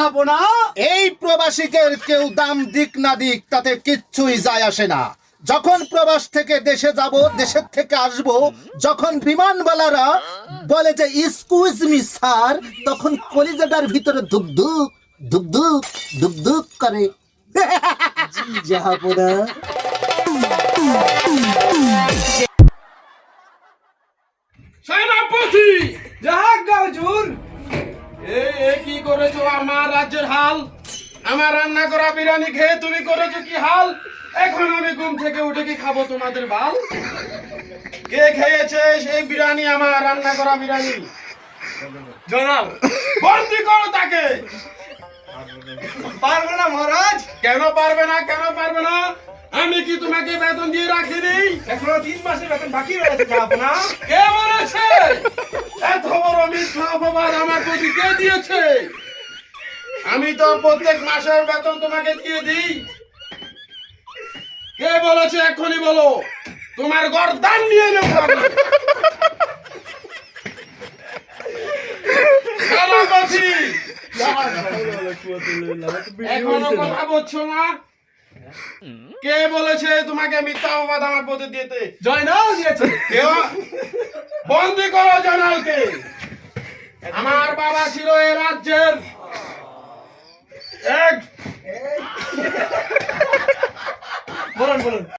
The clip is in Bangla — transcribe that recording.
জাহাপনা এই প্রবাসীকে কেউ দাম দিক না দিক তাতে কিচ্ছুই যায় আসে না। যখন প্রবাস থেকে দেশে যাব দেশের থেকে আসব যখন বিমানবালারা বলে যে ইস্কুইজ মি স্যার তখন কলিজাটার ভিতরে ধুক ধুক ধুক ধুক ধুক ধুক করে। জাহাপনা সেনাপতি এ কি করেছ? আমার রাজ্যের হাল? আমার রান্না করা বিরিয়ানি খেয়ে তুমি করেছ কি হাল? এখন আমি ঘুম থেকে উঠে কি খাব তোমাদের কে খেয়েছে সেই বিরিয়ানি, আমার রান্না করা বিরিয়ানি? জনাব, বন্দি করো তাকে। পারব না মহারাজ? কেন পারবে না? কেন পারবে না? আমি কি তোমাকে বেতন দিয়ে রাখিনি? এখনও তিন মাসের বেতন বাকি রয়েছে কে অপবাদ আমার প্রতি কে দিয়েছে। আমি তো প্রত্যেক মাসের বেতন তোমাকে দিয়ে দিই। কে বলেছে এক্ষুনি বলো? তোমার গরদান নিয়ে নেব আমি। সেনাপতি, এখনও কথা বলছো না? কে বলেছে তোমাকে মিথ্যা অপবাদ আমার প্রতি দিতে? জয়নাল দিয়েছে। কেউ বন্দি করো জানালকে আমার বাবা ছিল এ রাজ্যের। বলুন বলুন।